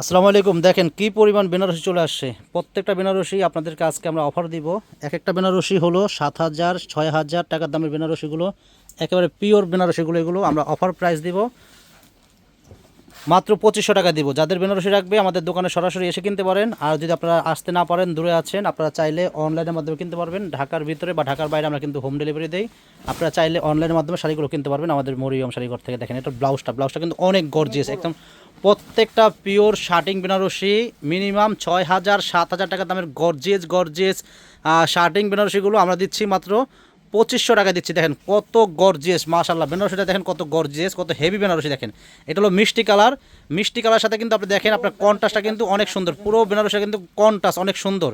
আসসালামু আলাইকুম দেখেন কি পরিমাণ বেনারসি চলে আসছে। প্রত্যেকটা বেনারসি আপনাদেরকে আজকে আমরা অফার দিব। এক একটা বেনারসি হলো সাত হাজার, ছয় হাজার টাকার দামের বেনারসিগুলো। একেবারে পিওর বেনারসিগুলো এগুলো আমরা অফার প্রাইস দিব। মাত্র পঁচিশশো টাকা দিব। যাদের বেনারসি রাখবে, আমাদের দোকানে সরাসরি এসে কিনতে পারেন। আর যদি আপনারা আসতে না পারেন, দূরে আছেন, আপনারা চাইলে অনলাইনের মাধ্যমে কিনতে পারবেন। ঢাকার ভিতরে বা ঢাকার বাইরে আমরা কিন্তু হোম ডেলিভারি দিই। আপনারা চাইলে অনলাইনের মাধ্যমে শাড়িগুলো কিনতে পারবেন। আমাদের মরিয়ম শাড়িঘর থেকে দেখেন, এটা ব্লাউজটা। ব্লাউজটা কিন্তু অনেক গর্জিয়াস একদম প্রত্যেকটা পিওর শার্টিং বেনারসি মিনিমাম ছয় হাজার সাত হাজার টাকা দামের গর্জিয়াস গর্জিয়াস শার্টিং বেনারসিগুলো আমরা দিচ্ছি মাত্র পঁচিশশো টাকা দিচ্ছি, দেখেন কত গর্জিয়াস মাশাল্লাহ বেনারসিটা দেখেন কত গর্জিয়াস কত হেভি বেনারসি, দেখেন। এটা হলো মিষ্টি কালার। মিষ্টি কালার সাথে কিন্তু আপনি দেখেন আপনার কন্টাসটা কিন্তু অনেক সুন্দর। পুরো বেনারসিটা কিন্তু কন্টাস অনেক সুন্দর।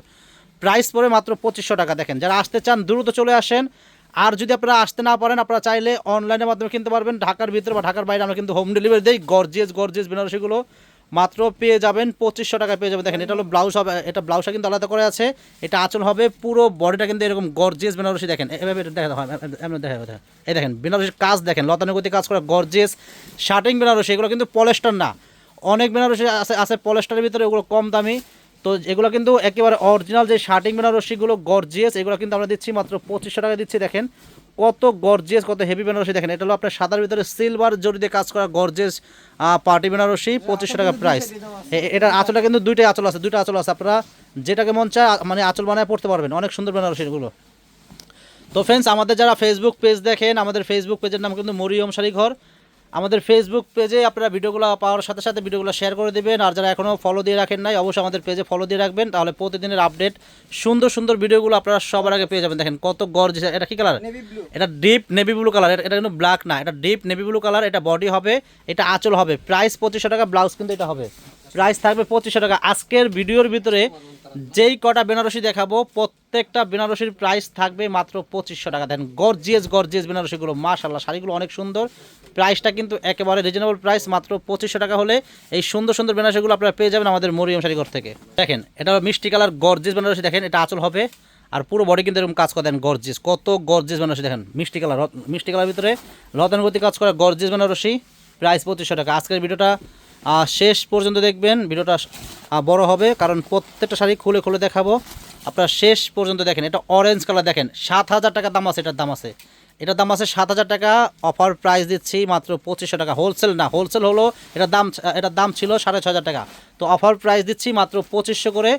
প্রাইস পড়ে মাত্র পঁচিশশো টাকা, দেখেন। যারা আসতে চান, দ্রুত চলে আসেন। আর যদি আপনারা আসতে না পারেন, আপনারা চাইলে অনলাইনের মাধ্যমে কিনতে পারবেন। ঢাকার ভিতরে বা ঢাকার বাইরে আমরা কিন্তু হোম ডেলিভারি দিই। গর্জিয়াস গর্জিয়াস বেনারসিগুলো মাত্র পেয়ে যাবেন পঁচিশশো টাকা পেয়ে যাবেন। দেখেন, এটা হলো ব্লাউজ হবে, এটা ব্লাউজটা কিন্তু আলাদা করে আছে। এটা আঁচল হবে, পুরো বডিটা কিন্তু এরকম গর্জেস বেনারসি, দেখেন। এভাবে দেখা দেখা হয় এই দেখেন, বেনারসির কাজ দেখেন, লতানুগতি কাজ করে গর্জেস শার্টিং বেনারসি, এগুলো কিন্তু পলেস্টার না। অনেক বেনারসি আছে আছে পলেস্টারের ভিতরে, ওগুলো কম দামি। তো এগুলো কিন্তু একেবারে অরিজিনাল যে শার্টিং বেনারসিগুলো গর্জিয়াস এগুলো কিন্তু আমরা দিচ্ছি মাত্র পঁচিশশো টাকা দিচ্ছি দেখেন। কত গর্জিয়াস কত হেভি বেনারসি দেখেন। এটা হলো আপনার সাদার ভিতরে সিলভার দিয়ে কাজ করা গর্জিয়াস পার্টি বেনারসি পঁচিশশো টাকা প্রাইস এটার আঁচলটা কিন্তু দুইটাই আঁচল আছে দুইটা আঁচল আছে। আপনারা যেটাকে মন চায় মানে আঁচল বানায় পড়তে পারবেন। অনেক সুন্দর বেনারসি এগুলো। তো ফ্রেন্ডস আমাদের যারা ফেসবুক পেজ দেখেন আমাদের ফেসবুক পেজের নাম কিন্তু মরিয়ম শাড়ি ঘর আমাদের ফেসবুক পেজে আপনারা ভিডিওগুলো পাওয়ার সাথে সাথে ভিডিওগুলো শেয়ার করে দেবেন। আর যারা এখনও ফলো দিয়ে রাখেন নাই অবশ্যই আমাদের পেজে ফলো দিয়ে রাখবেন। তাহলে প্রতিদিনের আপডেট সুন্দর সুন্দর ভিডিওগুলো আপনারা সবার আগে পেয়ে যাবেন। দেখেন কত গর্জ এটা কী কালার এটা ডিপ নেভি ব্লু কালার এটা কিন্তু ব্ল্যাক না। এটা ডিপ নেভি ব্লু কালার এটা বডি হবে এটা আঁচল হবে। প্রাইস পঁচিশশো টাকা ব্লাউজ কিন্তু এটা হবে। প্রাইস থাকবে পঁচিশশো টাকা। আজকের ভিডিওর ভিতরে যেই কটা বেনারসি দেখাবো, প্রত্যেকটা বেনারসির প্রাইস থাকবে মাত্র পঁচিশশো টাকা। দেন গর্জিয়াস গর্জিয়াস বেনারসিগুলো মাশাল্লাহ শাড়িগুলো অনেক সুন্দর। প্রাইসটা কিন্তু একেবারে রিজনেবল প্রাইস মাত্র পঁচিশশো টাকা হলে এই সুন্দর সুন্দর বেনারসিগুলো আপনারা পেয়ে যাবেন আমাদের মরিয়ম শাড়িঘর থেকে। দেখেন এটা মিষ্টি কালার গর্জিয়াস বেনারসি, দেখেন, এটা আঁচল হবে। আর পুরো বডি কিন্তু এরকম কাজ করে দেন গর্জিয়াস কত গর্জিয়াস বেনারসি, দেখেন, মিষ্টি কালার মিষ্টি কালার ভিতরে লতানুগতি কাজ করে গর্জিয়াস বেনারসি। প্রাইস পঁচিশশো টাকা। আজকের ভিডিওটা শেষ পর্যন্ত দেখবেন ভিডিওটা বড় হবে, কারণ প্রত্যেকটা শাড়ি খুলে খুলে দেখাবো। আপনারা শেষ পর্যন্ত দেখেন, এটা অরেঞ্জ কালার দেখেন, সাত হাজার টাকা দাম আছে, এটার দাম আছে। এটার দাম আছে সাত হাজার টাকা অফার প্রাইস দিচ্ছি মাত্র পঁচিশশো টাকা। হোলসেল না হোলসেল হলো, এটার দাম এটার দাম ছিল সাড়ে ছ হাজার টাকা। তো অফার প্রাইস দিচ্ছি মাত্র পঁচিশশো করে।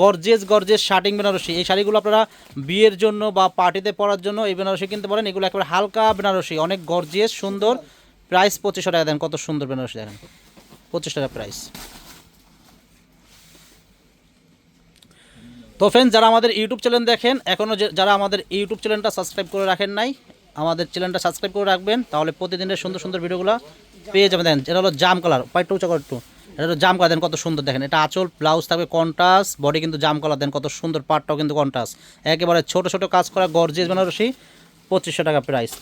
Gorgeous gorgeous shirting Benarasi. এই শাড়িগুলো আপনারা বিয়ের জন্য বা পার্টিতে পরার জন্য এই বেনারসি কিনতে পারেন। এগুলো একেবারে হালকা বেনারসি, অনেক গর্জিয়াস সুন্দর। প্রাইস পঁচিশশো টাকা দেন, কত সুন্দর বেনারসি দেখেন। পঁচিশ টাকা প্রাইস তো ফ্রেন্ড যারা আমাদের ইউটিউব চ্যানেল দেখেন এখনও যারা আমাদের ইউটিউব চ্যানেলটা সাবস্ক্রাইব করে রাখেন নাই, আমাদের চ্যানেলটা সাবস্ক্রাইব করে রাখবেন, তাহলে প্রতিদিনের সুন্দর সুন্দর ভিডিওগুলো পেয়ে যাবেন। দেখেন, এটা হলো জাম কালার পাইটু উঁচা করে একটু এটা হলো জাম কালার দেন কত সুন্দর, দেখেন। এটা আঁচল ব্লাউজ থাকবে কন্টাস বডি কিন্তু জাম কালার দেন কত সুন্দর পাটটাও কিন্তু কন্টাস একেবারে ছোট ছোট কাজ করা গর্জিয়াস বেনারসি। পঁচিশশো টাকা প্রাইস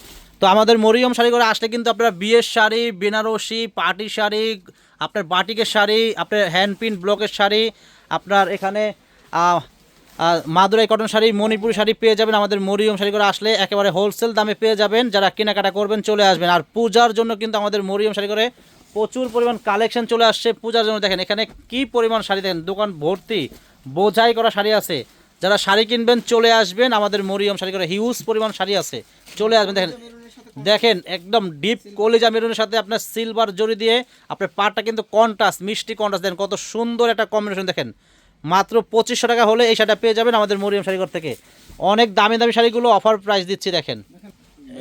তো আমাদের মরিয়ম শাড়ি করে আসলে কিন্তু আপনার বিয়ের শাড়ি, বেনারসি, পার্টি শাড়ি, আপনার বাটিকের শাড়ি, আপনার হ্যান্ড প্রিন্ট ব্লকের শাড়ি, আপনার এখানে মাদুরাই কটন শাড়ি, মণিপুরি শাড়ি পেয়ে যাবেন আমাদের মরিয়ম শাড়ি করে আসলে একেবারে হোলসেল দামে পেয়ে যাবেন। যারা কেনাকাটা করবেন চলে আসবেন। আর পূজার জন্য কিন্তু আমাদের মরিয়ম শাড়ি করে প্রচুর পরিমাণ কালেকশন চলে আসছে পূজার জন্য। দেখেন এখানে কি পরিমাণ শাড়ি দেখেন, দোকান ভর্তি, বোঝাই করা শাড়ি আছে। যারা শাড়ি কিনবেন, চলে আসবেন। আমাদের মরিয়ম শাড়ি করে হিউজ পরিমাণ শাড়ি আছে। চলে আসবেন, দেখেন। দেখেন, একদম ডিপ কলিজা মেরুনের সাথে আপনার সিলভার জড়ি দিয়ে আপনার পাটটা কিন্তু কন্ট্রাস্ট মিষ্টি কন্ট্রাস্ট দেন কত সুন্দর একটা কম্বিনেশন দেখেন। মাত্র পঁচিশশো টাকা হলে এই শাড়িটা পেয়ে যাবেন আমাদের মরিয়ম শাড়িঘর থেকে। অনেক দামি দামি শাড়িগুলো অফার প্রাইস দিচ্ছি, দেখেন।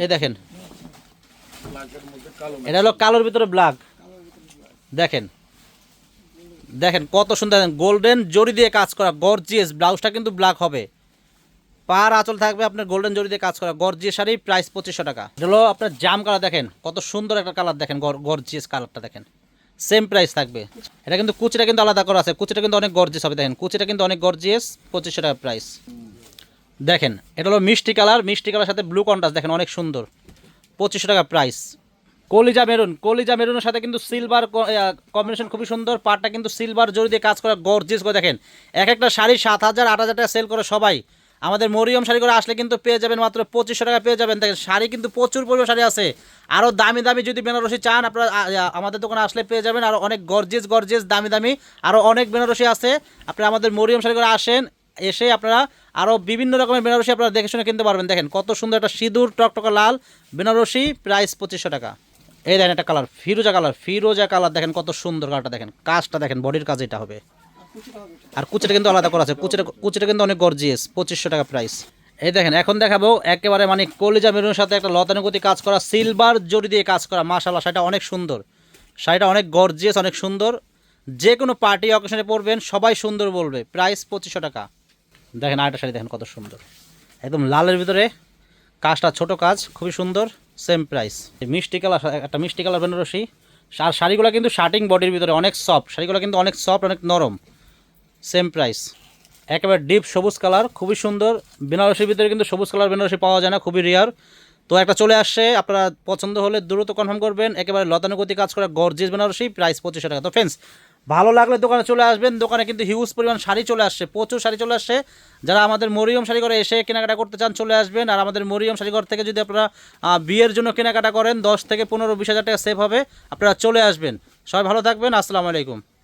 এই দেখেন। এটা হলো কালোর ভিতরে ব্ল্যাক দেখেন। দেখেন কত সুন্দর গোল্ডেন জড়ি দিয়ে কাজ করা গর্জিয়াস ব্লাউজটা কিন্তু ব্ল্যাক হবে। পার আঁচল থাকবে আপনার গোল্ডেন জড়ি দিয়ে কাজ করা গর্জিয়াস শাড়ি প্রাইস পঁচিশশো টাকা। হলো আপনার জাম কালার দেখেন, কত সুন্দর একটা কালার দেখেন গর্জিয়াস কালারটা দেখেন। সেম প্রাইস থাকবে। এটা কিন্তু কুচিটা কিন্তু আলাদা করা আছে, কুচিটা কিন্তু অনেক গর্জিয়াস হবে, দেখেন, কুচিটা কিন্তু অনেক গর্জিয়াস পঁচিশশো টাকা প্রাইস দেখেন, এটা হলো মিষ্টি কালার মিষ্টি কালার সাথে ব্লু কন্ট্রাস্ট দেখেন, অনেক সুন্দর। পঁচিশশো টাকা প্রাইস কলিজা মেরুন, কলিজা মেরুনের সাথে কিন্তু সিলভার কম্বিনেশন খুবই সুন্দর। পাটটা কিন্তু সিলভার জড়ি দিয়ে কাজ করা গর্জিয়াস করে দেখেন। এক একটা শাড়ি সাত হাজার, আট হাজার টাকা সেল করে সবাই। আমাদের মরিয়ম শাড়ি করে আসলে কিন্তু পেয়ে যাবেন মাত্র পঁচিশশো টাকা পেয়ে যাবেন। দেখেন, শাড়ি কিন্তু প্রচুর পরিমাণ শাড়ি আছে। আরও দামি দামি যদি বেনারসি চান, আপনারা আমাদের দোকানে আসলে পেয়ে যাবেন। আরও অনেক গর্জেস গর্জেস দামি দামি আরও অনেক বেনারসি আছে। আপনারা আমাদের মরিয়ম শাড়ি করে আসেন, এসে আপনারা আরও বিভিন্ন রকমের বেনারসি আপনারা দেখে শুনে কিনতে পারবেন। দেখেন, কত সুন্দর একটা সিঁদুর, টকটকা লাল, বেনারসি প্রাইস পঁচিশশো টাকা। এই দেখেন একটা কালার ফিরোজা কালার ফিরোজা কালার দেখেন কত সুন্দর কালারটা দেখেন। কাজটা দেখেন বডির কাজ এটা হবে। আর কুচিটা কিন্তু আলাদা করা আছে, কুচিটা কুচিটা কিন্তু অনেক গর্জিয়াস পঁচিশশো টাকা প্রাইস এই দেখেন, এখন দেখাবো একেবারে মানে কলিজা মেরুনের সাথে একটা লতানুগতি কাজ করা সিলভার জড়ি দিয়ে কাজ করা মাশাল্লাহ শাড়িটা অনেক সুন্দর। শাড়িটা অনেক গর্জিয়াস অনেক সুন্দর। যে কোনো পার্টি অকেশনে পরবেন, সবাই সুন্দর বলবে প্রাইস পঁচিশশো টাকা। দেখেন আরেকটা শাড়ি দেখেন কত সুন্দর। একদম লালের ভিতরে কাজটা ছোট কাজ, খুবই সুন্দর সেম প্রাইস মিষ্টি কালার, একটা মিষ্টি কালার বেনারসি। আর শাড়িগুলো কিন্তু শার্টিং বডির ভিতরে অনেক সফট শাড়িগুলো কিন্তু অনেক সফট অনেক নরম। সেম প্রাইস একেবারে ডিপ সবুজ কালার, খুবই সুন্দর। বেনারসির ভিতরে কিন্তু সবুজ কালার বেনারসি পাওয়া যায় না, খুবই রেয়ার তো একটা চলে আসছে আপনারা পছন্দ হলে দ্রুত কনফার্ম করবেন। একেবারে লতানুগতি কাজ করা গর্জিস বেনারসি প্রাইস পঁচিশশো টাকা। তো ফ্রেন্ডস ভালো লাগলে দোকানে চলে আসবেন। দোকানে কিন্তু হিউজ পরিমাণ শাড়ি চলে আসছে, প্রচুর শাড়ি চলে আসছে। যারা আমাদের মরিয়ম শাড়ি করে এসে কেনাকাটা করতে চান চলে আসবেন। আর আমাদের মরিয়ম শাড়িঘর থেকে যদি আপনারা বিয়ের জন্য কেনাকাটা করেন, দশ থেকে পনেরো, বিশ হাজার টাকা সেভ হবে, আপনারা চলে আসবেন। সবাই ভালো থাকবেন, আসসালামু আলাইকুম।